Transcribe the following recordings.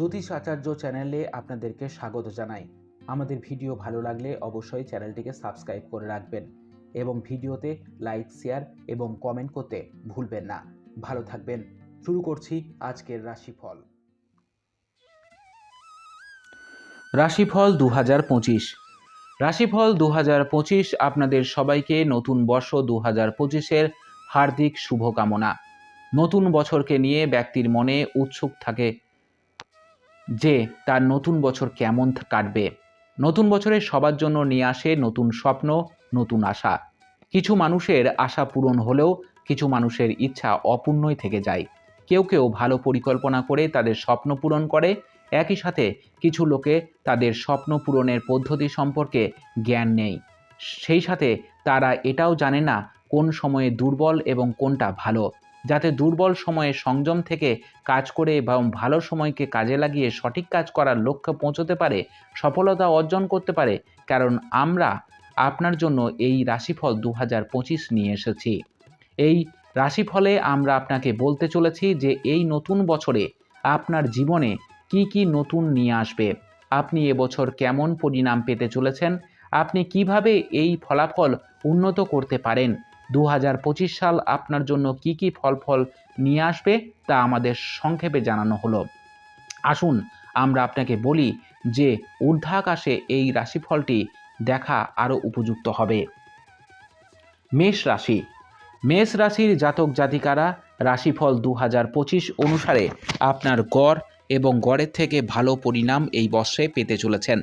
জ্যোতিষ আচার্য চ্যানেলে আপনাদেরকে স্বাগত জানাই। আমাদের ভিডিও ভালো লাগলে অবশ্যই চ্যানেলটিকে সাবস্ক্রাইব করে রাখবেন এবং ভিডিওতে লাইক, শেয়ার এবং কমেন্ট করতে ভুলবেন না। ভালো থাকবেন। শুরু করছি আজকের রাশিফল। রাশিফল দু হাজার পঁচিশ। রাশিফল দু হাজার পঁচিশ আপনাদের সবাইকে নতুন বর্ষ দু হাজার পঁচিশের হার্দিক শুভকামনা। নতুন বছরকে নিয়ে ব্যক্তির মনে উৎসুক থাকে যে তার নতুন বছর কেমন কাটবে। নতুন বছরে সবার জন্য নিয়ে আসে নতুন স্বপ্ন, নতুন আশা। কিছু মানুষের আশা পূরণ হলেও কিছু মানুষের ইচ্ছা অপূর্ণই থেকে যায়। কেউ কেউ ভালো পরিকল্পনা করে তাদের স্বপ্ন পূরণ করে, একই সাথে কিছু লোকে তাদের স্বপ্ন পূরণের পদ্ধতি সম্পর্কে জ্ঞান নেই। সেই সাথে তারা এটাও জানে না কোন সময়ে দুর্বল এবং কোনটা ভালো। যাতে দুর্বল সময়ে সংযম থেকে কাজ করে এবং ভালো সময়কে কাজে লাগিয়ে সঠিক কাজ করার লক্ষ্যে পৌঁছতে পারে, সফলতা অর্জন করতে পারে, কারণ আমরা আপনার জন্য এই রাশিফল দু হাজার পঁচিশ নিয়ে এসেছি। এই রাশিফলে আমরা আপনাকে বলতে চলেছি যে এই নতুন বছরে আপনার জীবনে কি কি নতুন নিয়ে আসবে, আপনি এবছর কেমন পরিণাম পেতে চলেছেন, আপনি কীভাবে এই ফলাফল উন্নত করতে পারেন দু হাজার পঁচিশ সাল আপনার জন্য কি কি ফল ফল নিয়ে আসবে তা আমাদের সংক্ষেপে জানানো হলো। আসুন আমরা আপনাকে বলি যে ঊর্ধ্বাকাশে এই রাশিফলটি দেখা আরও উপযুক্ত হবে। মেষ রাশি। মেষ রাশির জাতক জাতিকারা রাশিফল দু হাজার পঁচিশ অনুসারে আপনার গড় এবং গড়ের থেকে ভালো পরিণাম এই বর্ষে পেতে চলেছেন।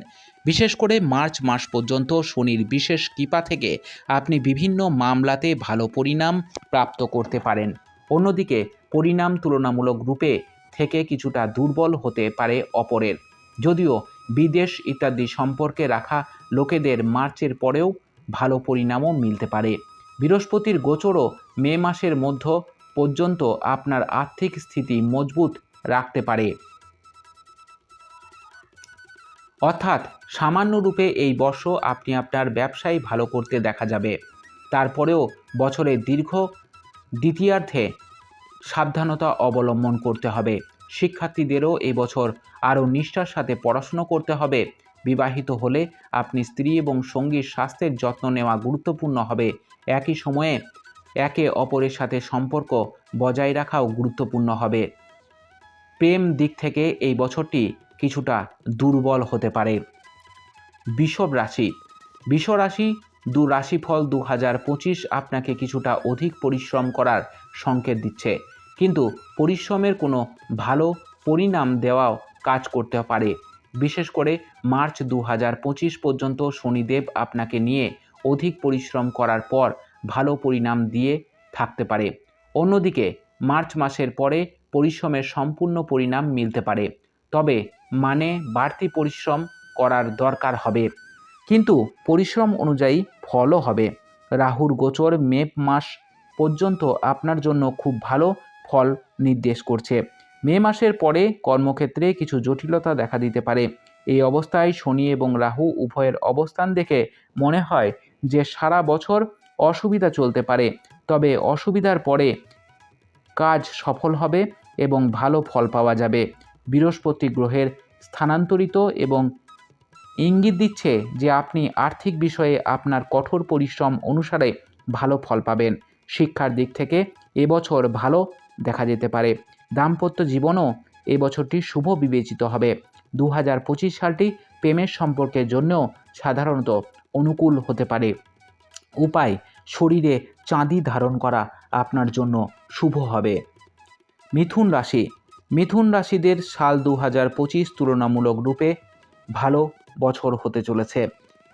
বিশেষ করে মার্চ মাস পর্যন্ত শনির বিশেষ কৃপা থেকে আপনি বিভিন্ন মামলাতে ভালো পরিণাম প্রাপ্ত করতে পারেন। অন্যদিকে পরিণাম তুলনামূলক রূপে থেকে কিছুটা দুর্বল হতে পারে অপরের। যদিও বিদেশ ইত্যাদি সম্পর্কে রাখা লোকেদের মার্চের পরেও ভালো পরিণামও মিলতে পারে। বৃহস্পতির গোচরও মে মাসের মধ্য পর্যন্ত আপনার আর্থিক স্থিতি মজবুত রাখতে পারে। অর্থাৎ সামান্য রূপে এই বর্ষ আপনি আপনার ব্যবসায় ভালো করতে দেখা যাবে। তারপরেও বছরের দীর্ঘ দ্বিতীয়ার্ধে সাবধানতা অবলম্বন করতে হবে। শিক্ষার্থীদেরও এই বছর আরও নিষ্ঠার সাথে পড়াশুনো করতে হবে। বিবাহিত হলে আপনি স্ত্রী এবং সঙ্গীর স্বাস্থ্যের যত্ন নেওয়া গুরুত্বপূর্ণ হবে। একই সময়ে একে অপরের সাথে সম্পর্ক বজায় রাখাও গুরুত্বপূর্ণ হবে। প্রেম দিক থেকে এই বছরটি কিছুটা দুর্বল হতে পারে। বিষব রাশি। বিষ রাশি, দু রাশিফল দু হাজার পঁচিশ আপনাকে কিছুটা অধিক পরিশ্রম করার সংকেত দিচ্ছে। কিন্তু পরিশ্রমের কোনো ভালো পরিণাম দেওয়াও কাজ করতে পারে। বিশেষ করে মার্চ দু হাজার পঁচিশ পর্যন্ত শনিদেব আপনাকে নিয়ে অধিক পরিশ্রম করার পর ভালো পরিণাম দিয়ে থাকতে পারে। অন্যদিকে মার্চ মাসের পরে পরিশ্রমের সম্পূর্ণ পরিণাম মিলতে পারে। তবে মানে বাড়তি পরিশ্রম করার দরকার হবে। কিন্তু পরিশ্রম অনুযায়ী ফলও হবে। রাহুর গোচর মে মাস পর্যন্ত আপনার জন্য খুব ভালো ফল নির্দেশ করছে। মে মাসের পরে কর্মক্ষেত্রে কিছু জটিলতা দেখা দিতে পারে। এই অবস্থায় শনি এবং রাহু উভয়ের অবস্থান দেখে মনে হয় যে সারা বছর অসুবিধা চলতে পারে। তবে অসুবিধার পরে কাজ সফল হবে এবং ভালো ফল পাওয়া যাবে। বৃহস্পতি গ্রহের স্থানান্তরিত এবং ইঙ্গিত দিচ্ছে যে আপনি আর্থিক বিষয়ে আপনার কঠোর পরিশ্রম অনুসারে ভালো ফল পাবেন। শিক্ষার দিক থেকে এবছর ভালো দেখা যেতে পারে। দাম্পত্য জীবনও এবছরটি শুভ বিবেচিত হবে। দু পঁচিশ সালটি প্রেমের সম্পর্কের জন্যও সাধারণত অনুকূল হতে পারে। উপায়, শরীরে চাঁদি ধারণ করা আপনার জন্য শুভ হবে। মিথুন রাশি মিথুন রাশিদের সাল দু হাজার পঁচিশ তুলনামূলক রূপে ভালো বছর হতে চলেছে।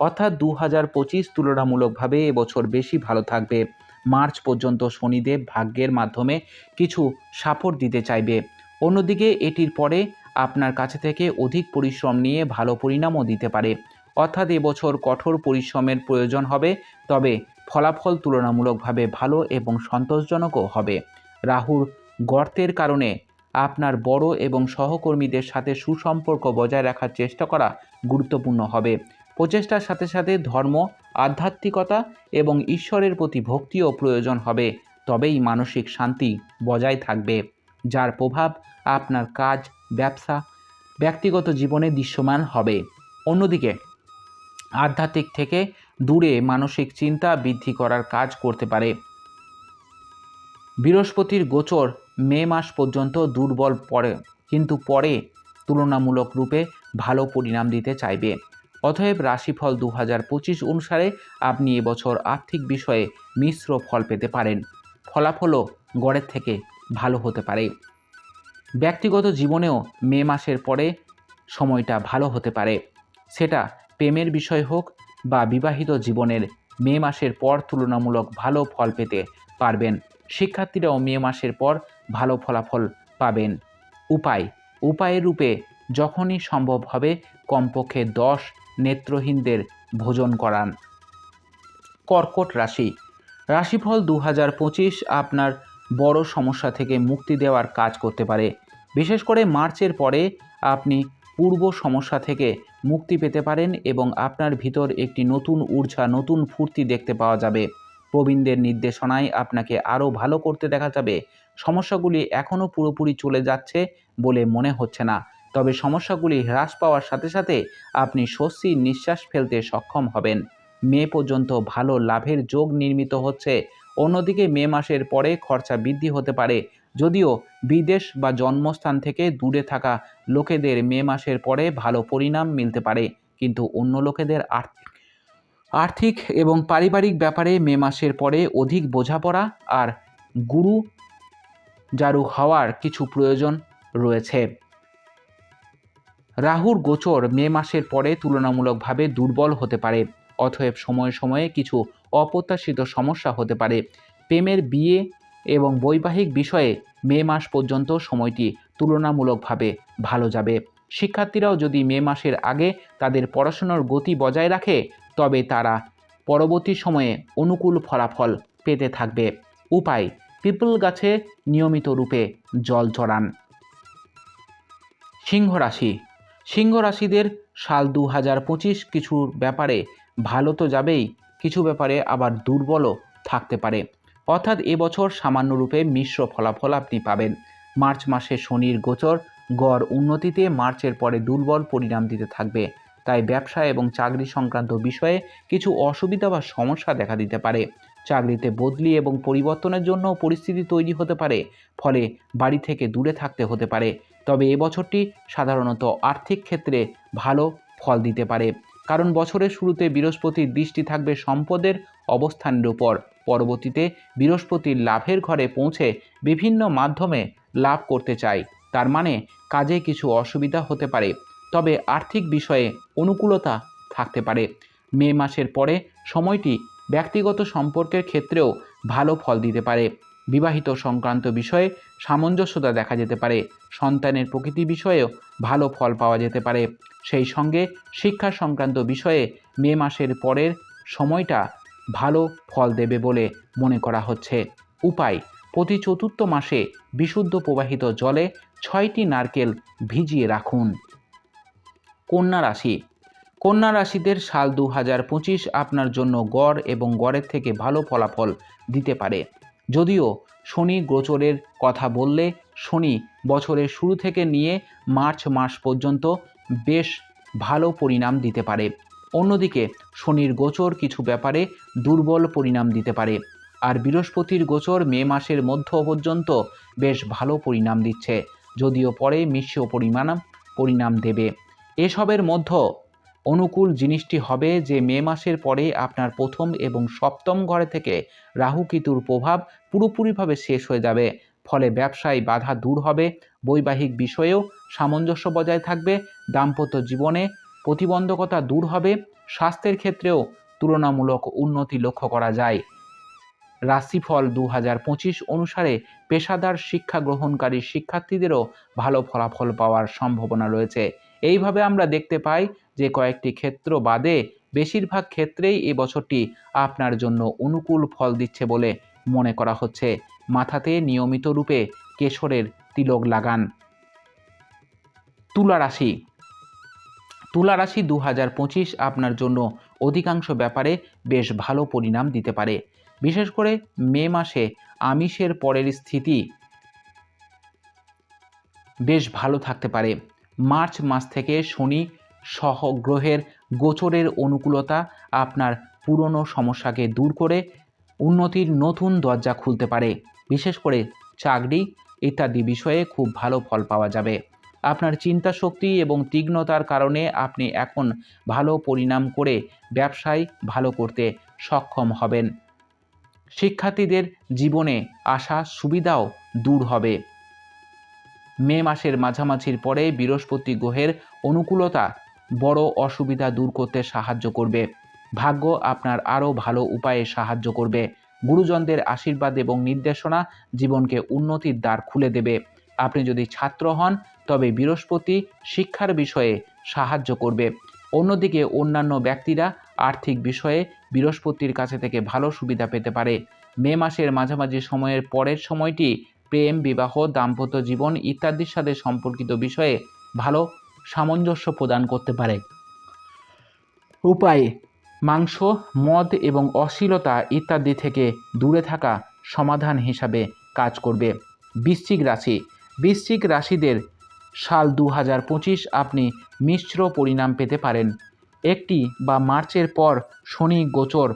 অর্থাৎ দু হাজার পঁচিশ তুলনামূলকভাবে এবছর বেশি ভালো থাকবে। মার্চ পর্যন্ত শনিদেব ভাগ্যের মাধ্যমে কিছু সাপোর্ট দিতে চাইবে। অন্যদিকে এটির পরে আপনার কাছে থেকে অধিক পরিশ্রম নিয়ে ভালো পরিণামও দিতে পারে। অর্থাৎ এবছর কঠোর পরিশ্রমের প্রয়োজন হবে, তবে ফলাফল তুলনামূলকভাবে ভালো এবং সন্তোষজনকও হবে। রাহুর গর্তের কারণে আপনার বড় এবং সহকর্মীদের সাথে সুসম্পর্ক বজায় রাখার চেষ্টা করা গুরুত্বপূর্ণ হবে। প্রচেষ্টার সাথে সাথে ধর্ম, আধ্যাত্মিকতা এবং ঈশ্বরের প্রতি ভক্তিও প্রয়োজন হবে, তবেই মানসিক শান্তি বজায় থাকবে। যার প্রভাব আপনার কাজ, ব্যবসা, ব্যক্তিগত জীবনে দৃশ্যমান হবে। অন্যদিকে, আধ্যাত্মিক থেকে দূরে মানসিক চিন্তা বৃদ্ধি করার কাজ করতে পারে। বৃহস্পতির গোচর মে মাস পর্যন্ত দুর্বল পড়ে, কিন্তু পরে তুলনামূলক রূপে ভালো পরিণাম দিতে চাইবে। অতএব রাশিফল দু হাজার পঁচিশ অনুসারে আপনি এবছর আর্থিক বিষয়ে মিশ্র ফল পেতে পারেন। ফলাফলও গড়ের থেকে ভালো হতে পারে। ব্যক্তিগত জীবনেও মে মাসের পরে সময়টা ভালো হতে পারে। সেটা প্রেমের বিষয় হোক বা বিবাহিত জীবনের মে মাসের পর তুলনামূলক ভালো ফল পেতে পারবেন। শিক্ষার্থীরাও মে মাসের পর ভালো ফলাফল পাবেন। উপায়। উপায়ের রূপে যখনই সম্ভব হবে কমপক্ষে দশ নেত্রহীনদের ভোজন করান। কর্কট রাশি। রাশিফল দু হাজার পঁচিশ আপনার বড় সমস্যা থেকে মুক্তি দেওয়ার কাজ করতে পারে। বিশেষ করে মার্চের পরে আপনি পূর্ব সমস্যা থেকে মুক্তি পেতে পারেন এবং আপনার ভিতর একটি নতুন ঊর্জা, নতুন ফুর্তি দেখতে পাওয়া যাবে। প্রবীণদের নির্দেশনায় আপনাকে আরও ভালো করতে দেখা যাবে। সমস্যাগুলি এখনও পুরোপুরি চলে যাচ্ছে বলে মনে হচ্ছে না। তবে সমস্যাগুলি হ্রাস পাওয়ার সাথে সাথে আপনি স্বস্তির নিঃশ্বাস ফেলতে সক্ষম হবেন। মে পর্যন্ত ভালো লাভের যোগ নির্মিত হচ্ছে। অন্যদিকে মে মাসের পরে খরচা বৃদ্ধি হতে পারে। যদিও বিদেশ বা জন্মস্থান থেকে দূরে থাকা লোকেদের মে মাসের পরে ভালো পরিণাম মিলতে পারে। কিন্তু অন্য লোকেদের আর্থিক আর্থিক এবং পারিবারিক ব্যাপারে মে মাসের পরে অধিক বোঝাপড়া আর গুরু জারু হওয়ার কিছু প্রয়োজন রয়েছে। রাহুর গোচর মে মাসের পরে তুলনামূলকভাবে দুর্বল হতে পারে, অতএব সময়ে সময়ে কিছু অপ্রত্যাশিত সমস্যা হতে পারে। প্রেমের বিয়ে এবং বৈবাহিক বিষয়ে মে মাস পর্যন্ত সময়টি তুলনামূলকভাবে ভালো যাবে। শিক্ষার্থীরাও যদি মে মাসের আগে তাদের পড়াশোনার গতি বজায় রাখে তবে তারা পরবর্তী সময়ে অনুকূল ফলাফল পেতে থাকবে। উপায়, পিপল গাছে নিয়মিত রূপে জল চড়ান সিংহ রাশি, সিংহ রাশিদের সাল দু হাজার পঁচিশ কিছুর ব্যাপারে ভালো তো যাবেই, কিছু ব্যাপারে আবার দুর্বলও থাকতে পারে। অর্থাৎ এবছর সামান্যরূপে মিশ্র ফলাফল আপনি পাবেন। মার্চ মাসে শনির গোচর, গড় উন্নতিতে মার্চের পরে দুর্বল পরিণাম দিতে থাকবে। তাই ব্যবসা এবং চাকরি সংক্রান্ত বিষয়ে কিছু অসুবিধা বা সমস্যা দেখা দিতে পারে। চাকরিতে বদলি এবং পরিবর্তনের জন্য পরিস্থিতি তৈরি হতে পারে, ফলে বাড়ি থেকে দূরে থাকতে হতে পারে। তবে এবছরটি সাধারণত আর্থিক ক্ষেত্রে ভালো ফল দিতে পারে, কারণ বছরের শুরুতে বৃহস্পতির দৃষ্টি থাকবে সম্পদের অবস্থানের উপর। পরবর্তীতে বৃহস্পতির লাভের ঘরে পৌঁছে বিভিন্ন মাধ্যমে লাভ করতে চাই তার মানে কাজে কিছু অসুবিধা হতে পারে। তবে আর্থিক বিষয়ে অনুকূলতা থাকতে পারে। মে মাসের পরে সময়টি ব্যক্তিগত সম্পর্কের ক্ষেত্রেও ভালো ফল দিতে পারে। বিবাহিত সংক্রান্ত বিষয়ে সামঞ্জস্যতা দেখা যেতে পারে। সন্তানের প্রকৃতি বিষয়েও ভালো ফল পাওয়া যেতে পারে। সেই সঙ্গে শিক্ষা সংক্রান্ত বিষয়ে মে মাসের পরের সময়টা ভালো ফল দেবে বলে মনে করা হচ্ছে। উপায়, প্রতি চতুর্থ মাসে বিশুদ্ধ প্রবাহিত জলে ছয়টি নারকেল ভিজিয়ে রাখুন। কন্যা রাশি। কন্যা রাশিদের সাল দু হাজার পঁচিশ আপনার জন্য গড় এবং গড়ের থেকে ভালো ফলাফল দিতে পারে। যদিও শনি গোচরের কথা বললে শনি বছরের শুরু থেকে নিয়ে মার্চ মাস পর্যন্ত বেশ ভালো পরিণাম দিতে পারে। অন্যদিকে শনির গোচর কিছু ব্যাপারে দুর্বল পরিণাম দিতে পারে। আর বৃহস্পতির গোচর মে মাসের মধ্য পর্যন্ত বেশ ভালো পরিণাম দিচ্ছে। যদিও পরে মিশ্র পরিমাণ পরিণাম দেবে। এসবের মধ্য অনুকূল জিনিসটি হবে যে মে মাসের পরে আপনার প্রথম এবং সপ্তম ঘরে থেকে রাহু কেতুর প্রভাব পুরোপুরিভাবে শেষ হয়ে যাবে। ফলে ব্যবসায় বাধা দূর হবে। বৈবাহিক বিষয়েও সামঞ্জস্য বজায় থাকবে। দাম্পত্য জীবনে প্রতিবন্ধকতা দূর হবে। স্বাস্থ্যের ক্ষেত্রেও তুলনামূলক উন্নতি লক্ষ্য করা যায়। রাশিফল দু হাজার পঁচিশ অনুসারে পেশাদার শিক্ষা গ্রহণকারী শিক্ষার্থীদেরও ভালো ফলাফল পাওয়ার সম্ভাবনা রয়েছে। এইভাবে আমরা দেখতে পাই যে কয়েকটি ক্ষেত্র বাদে বেশিরভাগ ক্ষেত্রেই এই বছরটি আপনার জন্য অনুকূল ফল দিচ্ছে বলে মনে করা হচ্ছে। মাথাতে নিয়মিত রূপে কেশরের তিলক লাগান। তুলা রাশি। তুলা রাশি দু হাজার পঁচিশ আপনার জন্য অধিকাংশ ব্যাপারে বেশ ভালো পরিণাম দিতে পারে। বিশেষ করে মে মাসে আমিষের পরের স্থিতি বেশ ভালো থাকতে পারে। মার্চ মাস থেকে শনি সহ গ্রহের গোচরের অনুকূলতা আপনার পুরনো সমস্যাকে দূর করে উন্নতির নতুন দরজা খুলতে পারে। বিশেষ করে চাকরি ইত্যাদি বিষয়ে খুব ভালো ফল পাওয়া যাবে। আপনার চিন্তা শক্তি এবং তীক্ষ্ণতার কারণে আপনি এখন ভালো পরিণাম করে ব্যবসায় ভালো করতে সক্ষম হবেন। শিক্ষার্থীদের জীবনে আসা সুবিধাও দূর হবে। মে মাসের মাঝামাঝির পরে বৃহস্পতি গ্রহের অনুকূলতা বড় অসুবিধা দূর করতে সাহায্য করবে। ভাগ্য আপনার আরও ভালো উপায়ে সাহায্য করবে। গুরুজনদের আশীর্বাদ এবং নির্দেশনা জীবনকে উন্নতির দ্বার খুলে দেবে। আপনি যদি ছাত্র হন, তবে বৃহস্পতি শিক্ষার বিষয়ে সাহায্য করবে। অন্যদিকে অন্যান্য ব্যক্তিরা আর্থিক বিষয়ে বৃহস্পতির কাছে থেকে ভালো সুবিধা পেতে পারে। মে মাসের মাঝামাঝি সময়ের পরের সময়টি প্রেম, বিবাহ, দাম্পত্য জীবন ইত্যাদির সাথে সম্পর্কিত বিষয়ে ভালো সামঞ্জস্য প্রদান করতে পারে। উপায়, মাংস, মদ এবং অশ্লীলতা ইত্যাদি থেকে দূরে থাকা সমাধান হিসাবে কাজ করবে। বৃশ্চিক রাশি, বৃশ্চিক রাশিদের সাল দু হাজার পঁচিশ আপনি মিশ্র পরিণাম পেতে পারেন। একটি বা মার্চের পর শনি গোচর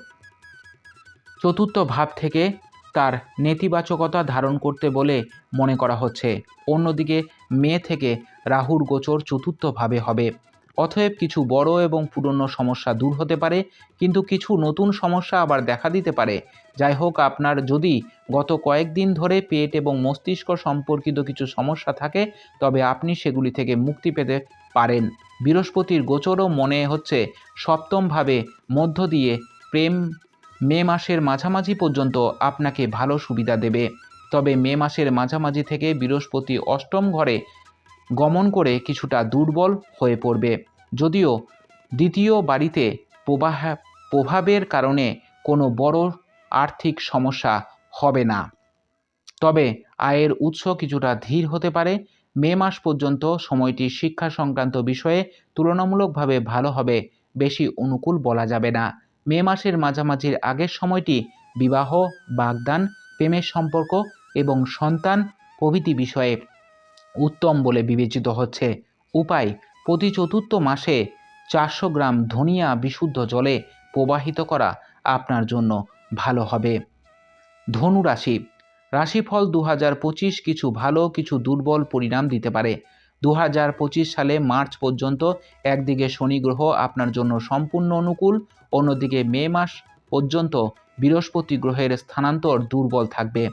চতুর্থ ভাব থেকে তার নেতিবাচকতা ধারণ করতে বলে মনে করা হচ্ছে। অন্যদিকে, মে থেকে রাহুর গোচর চতুর্থভাবে হবে। অতএব কিছু বড় এবং পুরনো সমস্যা দূর হতে পারে, কিন্তু কিছু নতুন সমস্যা আবার দেখা দিতে পারে। যাই হোক, আপনার যদি গত কয়েকদিন ধরে পেট এবং মস্তিষ্ক সম্পর্কিত কিছু সমস্যা থাকে, তবে আপনি সেগুলি থেকে মুক্তি পেতে পারেন। বৃহস্পতির গোচরও মনে হচ্ছে সপ্তমভাবে মধ্য দিয়ে প্রেম মে মাসের মাঝামাঝি পর্যন্ত আপনাকে ভালো সুবিধা দেবে। তবে মে মাসের মাঝামাঝি থেকে বৃহস্পতি অষ্টম ঘরে গমন করে কিছুটা দুর্বল হয়ে পড়বে। যদিও দ্বিতীয় বাড়িতে প্রবাহ, প্রভাবের কারণে কোনো বড় আর্থিক সমস্যা হবে না। তবে আয়ের উৎস কিছুটা ধীর হতে পারে। মে মাস পর্যন্ত সময়টি শিক্ষা সংক্রান্ত বিষয়ে তুলনামূলকভাবে ভালো হবে, বেশি অনুকূল বলা যাবে না। মে মাসের মাঝামাঝির আগের সময়টি বিবাহ, বাগদান, প্রেমের সম্পর্ক এবং সন্তান প্রভৃতি বিষয়ে উত্তম বলে বিবেচিত হচ্ছে। উপায়, প্রতি চতুর্থ মাসে চারশো গ্রাম ধনিয়া বিশুদ্ধ জলে প্রবাহিত করা আপনার জন্য ভালো হবে। ধনু রাশি, রাশিফল দু হাজার পঁচিশ কিছু ভালো, কিছু দুর্বল পরিণাম দিতে পারে। দু হাজার পঁচিশ সালে মার্চ পর্যন্ত একদিকে শনি গ্রহ আপনার জন্য সম্পূর্ণ অনুকূল, অন্যদিকে মে মাস পর্যন্ত বৃহস্পতি গ্রহের স্থানান্তর দুর্বল থাকবে।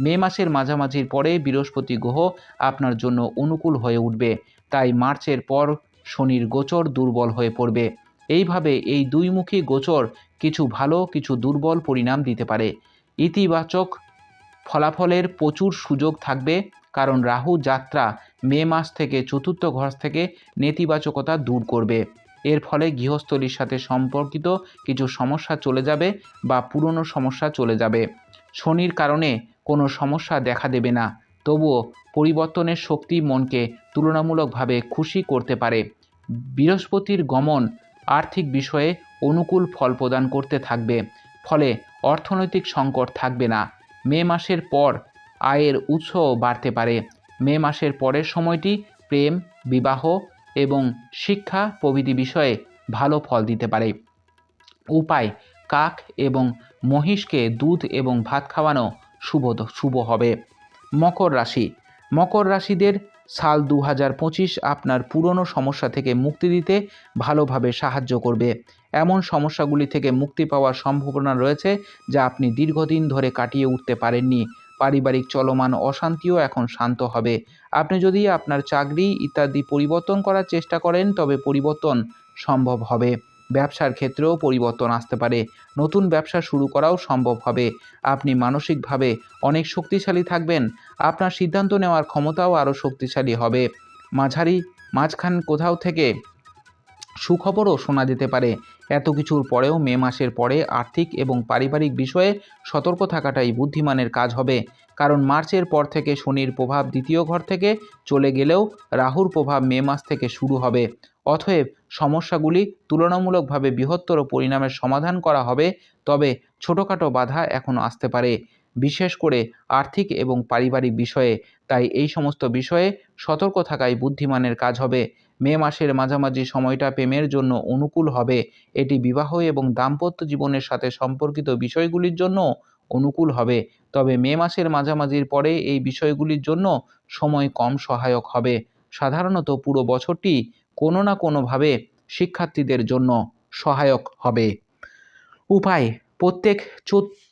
মে মাসের মাঝামাঝির পরে বৃহস্পতি গ্রহ আপনার জন্য অনুকূল হয়ে উঠবে, তাই মার্চের পর শনির গোচর দুর্বল হয়ে পড়বে। এইভাবে এই দুইমুখী গোচর কিছু ভালো, কিছু দুর্বল পরিণাম দিতে পারে। ইতিবাচক ফলাফলের প্রচুর সুযোগ থাকবে কারণ রাহু যাত্রা মে মাস থেকে চতুর্থ ঘর থেকে নেতিবাচকতা দূর করবে। এর ফলে গৃহস্থলীর সাথে সম্পর্কিত কিছু সমস্যা চলে যাবে বা পুরনো সমস্যা চলে যাবে। শনির কারণে কোনো সমস্যা দেখা দেবে না। তবুও পরিবর্তনের শক্তি মনকে তুলনামূলকভাবে খুশি করতে পারে। বৃহস্পতির গমন আর্থিক বিষয়ে অনুকূল ফল প্রদান করতে থাকবে। ফলে অর্থনৈতিক সংকট থাকবে না। মে মাসের পর আয়ের উৎসও বাড়তে পারে। মে মাসের পরের সময়টি প্রেম, বিবাহ এবং শিক্ষা প্রভৃতি বিষয়ে ভালো ফল দিতে পারে। উপায়, কাক এবং মহিষকে দুধ এবং ভাত খাওয়ানো শুভ শুভ হবে। মকর রাশি, মকর রাশিদের সাল দু হাজার পঁচিশ আপনার পুরনো সমস্যা থেকে মুক্তি দিতে ভালোভাবে সাহায্য করবে। এমন সমস্যাগুলি থেকে মুক্তি পাওয়ার সম্ভাবনা রয়েছে যা আপনি দীর্ঘদিন ধরে কাটিয়ে উঠতে পারেননি। পারিবারিক চলমান অশান্তিও এখন শান্ত হবে। আপনি যদি আপনার চাকরি ইত্যাদি পরিবর্তন করার চেষ্টা করেন, তবে পরিবর্তন সম্ভব হবে। ব্যবসার ক্ষেত্রেও পরিবর্তন আসতে পারে। নতুন ব্যবসা শুরু করাও সম্ভব হবে। আপনি মানসিকভাবে অনেক শক্তিশালী থাকবেন। আপনার সিদ্ধান্ত নেওয়ার ক্ষমতাও আরও শক্তিশালী হবে। মাঝারি, মাঝখান কোথাও থেকে সুখবরও শোনা যেতে পারে। এত কিছুর পরেও মে মাসের পরে আর্থিক এবং পারিবারিক বিষয়ে সতর্ক থাকাটাই বুদ্ধিমানের কাজ হবে। কারণ মার্চের পর থেকে শনির প্রভাব দ্বিতীয় ঘর থেকে চলে গেলেও রাহুর প্রভাব মে মাস থেকে শুরু হবে। অতএব সমস্যাগুলি তুলনামূলকভাবে বৃহত্তর পরিণামের সমাধান করা হবে, তবে ছোটোখাটো বাধা এখনও আসতে পারে। বিশেষ করে আর্থিক এবং পারিবারিক বিষয়ে। তাই এই সমস্ত বিষয়ে সতর্ক থাকাই বুদ্ধিমানের কাজ হবে। মে মাসের মাঝামাঝি সময়টা প্রেমের জন্য অনুকূল হবে। এটি বিবাহ এবং দাম্পত্য জীবনের সাথে সম্পর্কিত বিষয়গুলির জন্য অনুকূল হবে। তবে মে মাসের মাঝামাঝির পরে এই বিষয়গুলির জন্য সময় কম সহায়ক হবে। সাধারণত পুরো বছরটি কোনো না কোনোভাবে শিক্ষার্থীদের জন্য সহায়ক হবে। উপায়, প্রত্যেক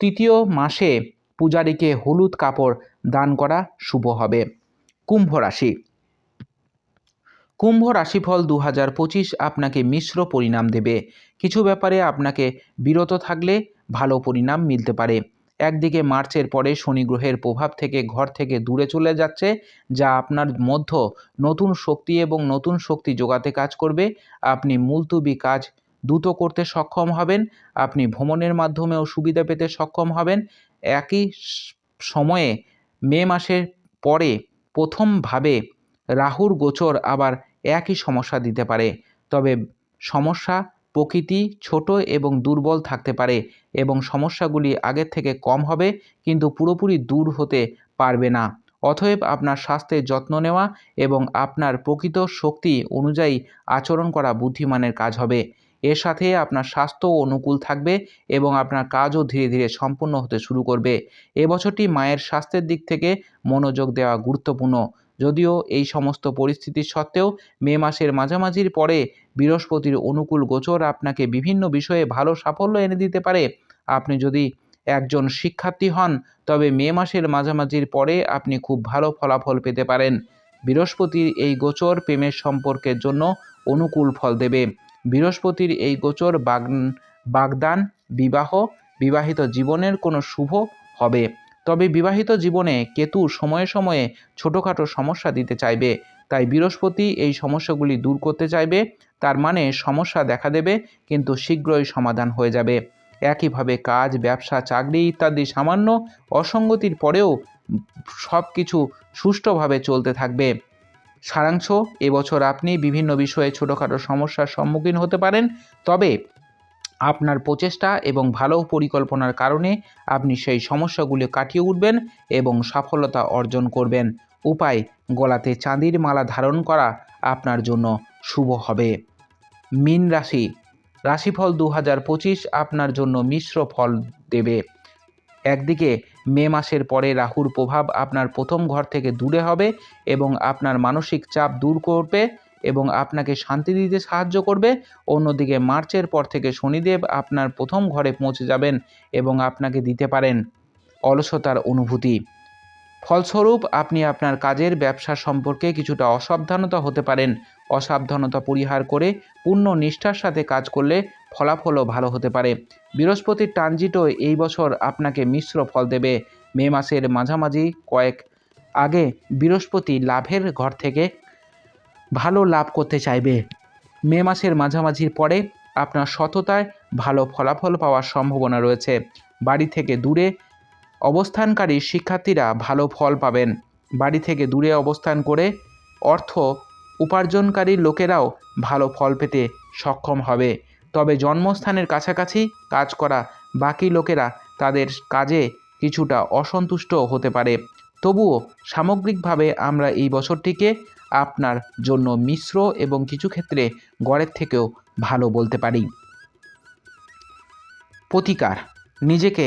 তৃতীয় মাসে পূজারীকে হলুদ কাপড় দান করা শুভ হবে। কুম্ভ রাশি। কুম্ভ রাশিফল দু হাজার পঁচিশ আপনাকে মিশ্র পরিণাম দেবে। কিছু ব্যাপারে আপনাকে বিরত থাকলে ভালো পরিণাম মিলতে পারে। একদিকে মার্চের পরে শনি গ্রহের প্রভাব থেকে ঘর থেকে দূরে চলে যাচ্ছে, যা আপনার মধ্য নতুন শক্তি এবং নতুন শক্তি যোগাতে কাজ করবে। আপনি মুলতুবি কাজ দ্রুত করতে সক্ষম হবেন, আপনি ভ্রমণের মাধ্যমেও সুবিধা পেতে সক্ষম হবেন একই সময়ে মে মাসের পরে প্রথমভাবে রাহুর গোচর আবার একই সমস্যা দিতে পারে। তবে সমস্যা প্রকৃতি ছোট এবং দুর্বল থাকতে পারে এবং সমস্যাগুলি আগের থেকে কম হবে কিন্তু পুরোপুরি দূর হতে পারবে না। অতএব আপনার স্বাস্থ্যের যত্ন নেওয়া এবং আপনার প্রকৃত শক্তি অনুযায়ী আচরণ করা বুদ্ধিমানের কাজ হবে। এর সাথে আপনার স্বাস্থ্যও অনুকূল থাকবে এবং আপনার কাজও ধীরে ধীরে সম্পূর্ণ হতে শুরু করবে। এবছরটি মায়ের স্বাস্থ্যের দিক থেকে মনোযোগ দেওয়া গুরুত্বপূর্ণ। যদিও এই সমস্ত পরিস্থিতির সত্ত্বেও মে মাসের মাঝামাঝির পরে বৃহস্পতির অনুকূল গোচর আপনাকে বিভিন্ন বিষয়ে ভালো সাফল্য এনে দিতে পারে। আপনি যদি একজন শিক্ষার্থী হন, তবে মে মাসের মাঝামাঝির পরে আপনি খুব ভালো ফলাফল পেতে পারেন। বৃহস্পতির এই গোচর প্রেমের সম্পর্কের জন্য অনুকূল ফল দেবে। বৃহস্পতির এই গোচর বাগ বাগদান বিবাহ, বিবাহিত জীবনের কোনো শুভ হবে। তবে বিবাহিত জীবনে কেতু সময়ে সময়ে ছোটোখাটো সমস্যা দিতে চাইবে। তাই বৃহস্পতি এই সমস্যাগুলি দূর করতে চাইবে। তার মানে সমস্যা দেখা দেবে, কিন্তু শীঘ্রই সমাধান হয়ে যাবে। একইভাবে কাজ, ব্যবসা, চাকরি ইত্যাদি সামান্য অসঙ্গতির পরেও সব কিছু সুষ্ঠুভাবে চলতে থাকবে। সারাংশ, এবছর আপনি বিভিন্ন বিষয়ে ছোটোখাটো সমস্যার সম্মুখীন হতে পারেন, তবে আপনার প্রচেষ্টা এবং ভালো পরিকল্পনার কারণে আপনি সেই সমস্যাগুলি কাটিয়ে উঠবেন এবং সফলতা অর্জন করবেন। উপায়, গলাতে চাঁদির মালা ধারণ করা আপনার জন্য শুভ হবে। মীন রাশি, রাশিফল দু হাজার পঁচিশ আপনার জন্য মিশ্র ফল দেবে। একদিকে মে মাসের পরে রাহুর প্রভাব আপনার প্রথম ঘর থেকে দূরে হবে এবং আপনার মানসিক চাপ দূর করবে এবং আপনাকে শান্তি দিতে সাহায্য করবে। অন্যদিকে মার্চের পর থেকে শনিদেব আপনার প্রথম ঘরে পৌঁছে যাবেন এবং আপনাকে দিতে পারেন অলসতার অনুভূতি। ফলস্বরূপ আপনি আপনার কাজের ব্যবসা সম্পর্কে কিছুটা অসাবধানতা হতে পারেন। অসাবধানতা পরিহার করে পূর্ণ নিষ্ঠার সাথে কাজ করলে ফলাফলও ভালো হতে পারে। বৃহস্পতির ট্রানজিটও এই বছর আপনাকে মিশ্র ফল দেবে। মে মাসের মাঝামাঝি কয়েক আগে বৃহস্পতি লাভের ঘর থেকে ভালো লাভ করতে চাইবে। মে মাসের মাঝামাঝির পরে আপনার সততায় ভালো ফলাফল পাওয়ার সম্ভাবনা রয়েছে। বাড়ি থেকে দূরে অবস্থানকারী শিক্ষার্থীরা ভালো ফল পাবেন। বাড়ি থেকে দূরে অবস্থান করে অর্থ উপার্জনকারী লোকেরাও ভালো ফল পেতে সক্ষম হবে। তবে জন্মস্থানের কাছাকাছি কাজ করা বাকি লোকেরা তাদের কাজে কিছুটা অসন্তুষ্ট হতে পারে। তবুও সামগ্রিকভাবে আমরা এই বছরটিকে আপনার জন্য মিশ্র এবং কিছু ক্ষেত্রে গড়ের থেকেও ভালো বলতে পারি। প্রতিকার। নিজেকে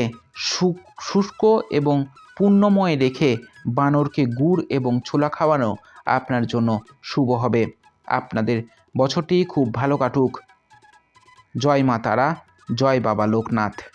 শুষ্ক এবং পুণ্যময় রেখে বানরকে গুড় এবং ছোলা খাওয়ানো আপনার জন্য শুভ হবে। আপনাদের বছরটি খুব ভালো কাটুক। জয় মা তারা, জয় বাবা লোকনাথ।